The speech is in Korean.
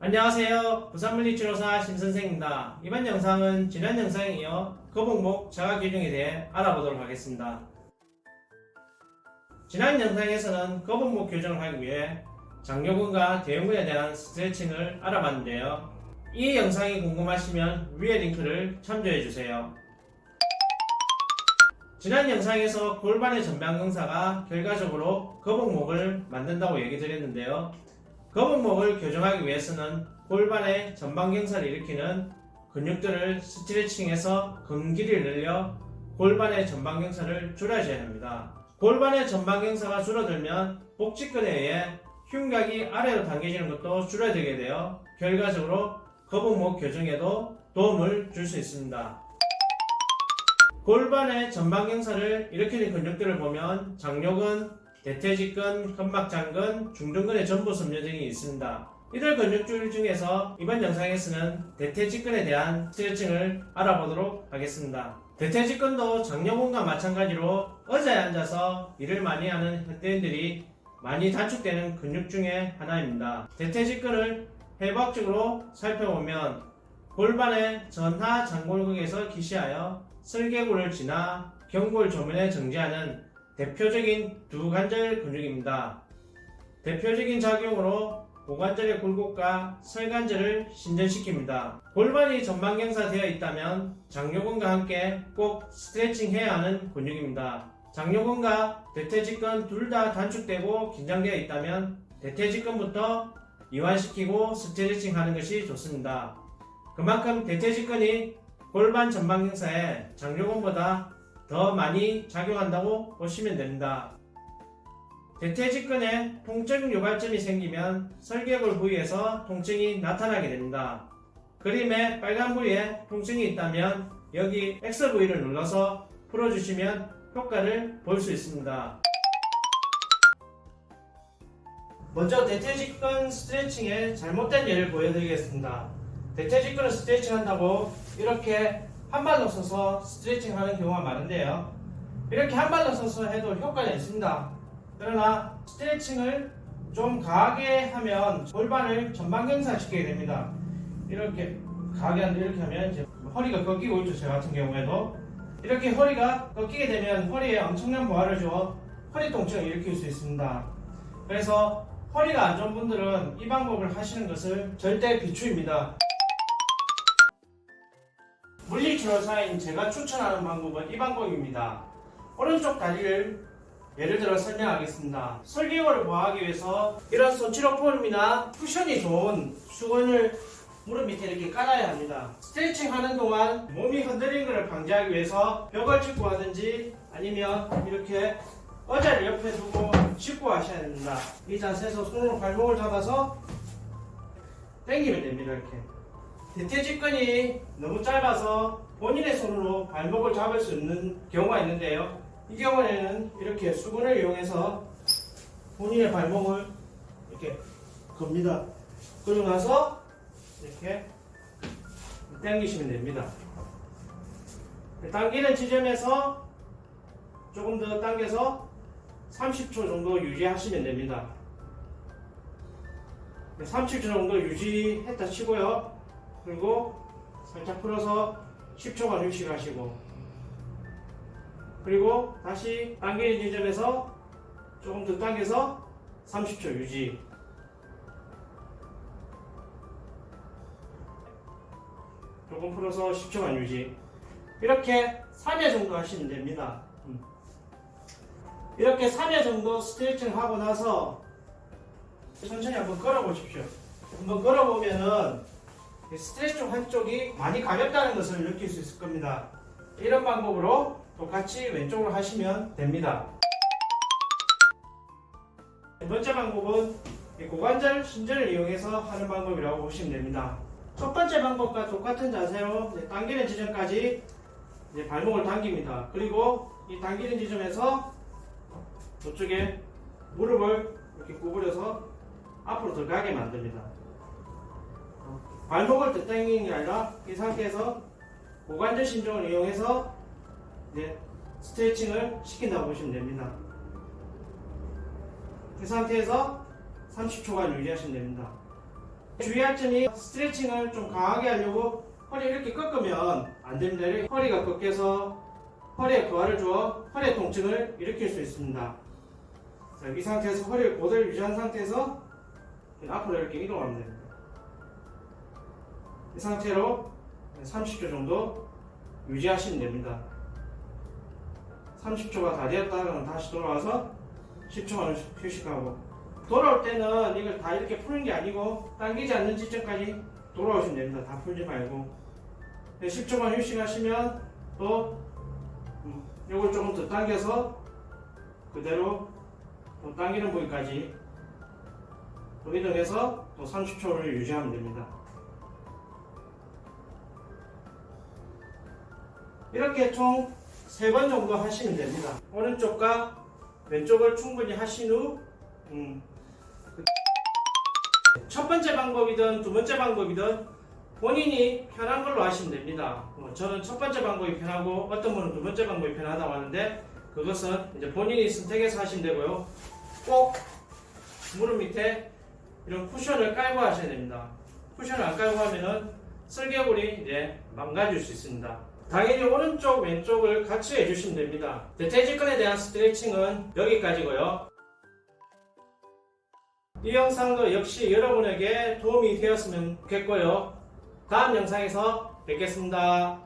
안녕하세요. 부산물리치료사 심선생입니다. 이번 영상은 지난 영상에 이어 거북목 자가 교정에 대해 알아보도록 하겠습니다. 지난 영상에서는 거북목 교정을 하기 위해 장요근과 대형근에 대한 스트레칭을 알아봤는데요. 이 영상이 궁금하시면 위에 링크를 참조해주세요. 지난 영상에서 골반의 전방경사가 결과적으로 거북목을 만든다고 얘기 드렸는데요. 거북목을 교정하기 위해서는 골반의 전방경사를 일으키는 근육들을 스트레칭해서 근길이를 늘려 골반의 전방경사를 줄여줘야 합니다. 골반의 전방경사가 줄어들면 복직근에 의해 흉곽이 아래로 당겨지는 것도 줄어들게 되어 결과적으로 거북목 교정에도 도움을 줄 수 있습니다. 골반의 전방경사를 일으키는 근육들을 보면 장요근, 대퇴직근, 근막장근, 중둔근의 전부 섬유 등이 있습니다. 이들 근육줄 중에서 이번 영상에서는 대퇴직근에 대한 스트레칭을 알아보도록 하겠습니다. 대퇴직근도 장요근과 마찬가지로 의자에 앉아서 일을 많이 하는 현대인들이 많이 단축되는 근육 중에 하나입니다. 대퇴직근을 해부학적으로 살펴보면 골반의 전하 장골극에서 기시하여 설계골을 지나 경골 조면에 정지하는 대표적인 두 관절 근육입니다. 대표적인 작용으로 고관절의 굴곡과 설관절을 신전시킵니다. 골반이 전방경사 되어 있다면 장요근과 함께 꼭 스트레칭 해야 하는 근육입니다. 장요근과 대퇴직근 둘 다 단축되고 긴장되어 있다면 대퇴직근부터 이완시키고 스트레칭 하는 것이 좋습니다. 그만큼 대퇴직근이 골반 전방경사에 장요근보다 더 많이 작용한다고 보시면 됩니다. 대퇴직근에 통증 유발점이 생기면 설계골 부위에서 통증이 나타나게 됩니다. 그림에 빨간 부위에 통증이 있다면 여기 X 부위를 눌러서 풀어주시면 효과를 볼 수 있습니다. 먼저 대퇴직근 스트레칭의 잘못된 예를 보여드리겠습니다. 대퇴직근을 스트레칭 한다고 이렇게 한 발로 서서 스트레칭 하는 경우가 많은데요. 이렇게 한 발로 서서 해도 효과는 있습니다. 그러나 스트레칭을 좀 강하게 하면 골반을 전방경사 시키게 됩니다. 이렇게 강하게 하는데 이렇게 하면 이제 허리가 꺾이고 있죠. 저 같은 경우에도 이렇게 허리가 꺾이게 되면 허리에 엄청난 부하를 주어 허리 통증을 일으킬 수 있습니다. 그래서 허리가 안 좋은 분들은 이 방법을 하시는 것을 절대 비추입니다. 물리치료사인 제가 추천하는 방법은 이 방법입니다. 오른쪽 다리를 예를 들어 설명하겠습니다. 설계골을 보호하기 위해서 이런 손치로 폼이나 쿠션이 좋은 수건을 무릎 밑에 이렇게 깔아야 합니다. 스트레칭 하는 동안 몸이 흔들리는 것을 방지하기 위해서 벽을 짚고 하든지 아니면 이렇게 의자를 옆에 두고 짚고 하셔야 됩니다. 이 자세에서 손으로 발목을 잡아서 당기면 됩니다. 이렇게. 대퇴 직근이 너무 짧아서 본인의 손으로 발목을 잡을 수 있는 경우가 있는데요. 이 경우에는 이렇게 수건을 이용해서 본인의 발목을 이렇게 겁니다. 그러고 나서 이렇게 당기시면 됩니다. 당기는 지점에서 조금 더 당겨서 30초 정도 유지하시면 됩니다. 30초 정도 유지했다 치고요. 그리고 살짝 풀어서 10초간 휴식하시고. 그리고 다시 당기는 지점에서 조금 더 당겨서 30초 유지. 조금 풀어서 10초간 유지. 이렇게 3회 정도 하시면 됩니다. 음. 이렇게 3회 정도 스트레칭 하고 나서 천천히 한번 걸어 보십시오. 한번 걸어 보면은 스트레칭 한쪽이 많이 가볍다는 것을 느낄 수 있을 겁니다 이런 방법으로 똑같이 왼쪽으로 하시면 됩니다. 두 번째 방법은 이 고관절 신전을 이용해서 하는 방법이라고 보시면 됩니다. 첫 번째 방법과 똑같은 자세로 당기는 지점까지 발목을 당깁니다. 그리고 이 당기는 지점에서 저쪽에 무릎을 이렇게 구부려서 앞으로 더 가게 만듭니다. 발목을 더 당기는 게 아니라 이 상태에서 고관절 신종을 이용해서 이제 스트레칭을 시킨다고 보시면 됩니다. 그 상태에서 30초간 유지하시면 됩니다. 주의할 점이 스트레칭을 좀 강하게 하려고 허리 이렇게 꺾으면 안 됩니다. 허리가 꺾여서 허리에 부하를 주어 허리 통증을 일으킬 수 있습니다. 자, 이 상태에서 허리를 고대로 유지한 상태에서 앞으로 이렇게 이동하면 됩니다. 이 상태로 30초 정도 유지하시면 됩니다. 30초가 다 되었다 그러면 다시 돌아와서 10초간 휴식하고 돌아올 때는 이걸 다 이렇게 푸는 게 아니고 당기지 않는 지점까지 돌아오시면 됩니다. 다 풀지 말고 10초간 휴식하시면 또 음, 요걸 조금 더 당겨서 그대로 또 당기는 부위까지 또 이동해서 또 30초를 유지하면 됩니다. 이렇게 총 세 번 정도 하시면 됩니다. 오른쪽과 왼쪽을 충분히 하신 후, 음, 첫 번째 방법이든 두 번째 방법이든 본인이 편한 걸로 하시면 됩니다. 뭐 저는 첫 번째 방법이 편하고 어떤 분은 두 번째 방법이 편하다고 하는데 그것은 이제 본인이 선택해서 하시면 되고요. 꼭 무릎 밑에 이런 쿠션을 깔고 하셔야 됩니다. 쿠션을 안 깔고 하면은 설계골이 이제 망가질 수 있습니다. 당연히 오른쪽 왼쪽을 같이 해주시면 됩니다. 대퇴직근에 대한 스트레칭은 여기까지고요. 이 영상도 역시 여러분에게 도움이 되었으면 좋겠고요. 다음 영상에서 뵙겠습니다.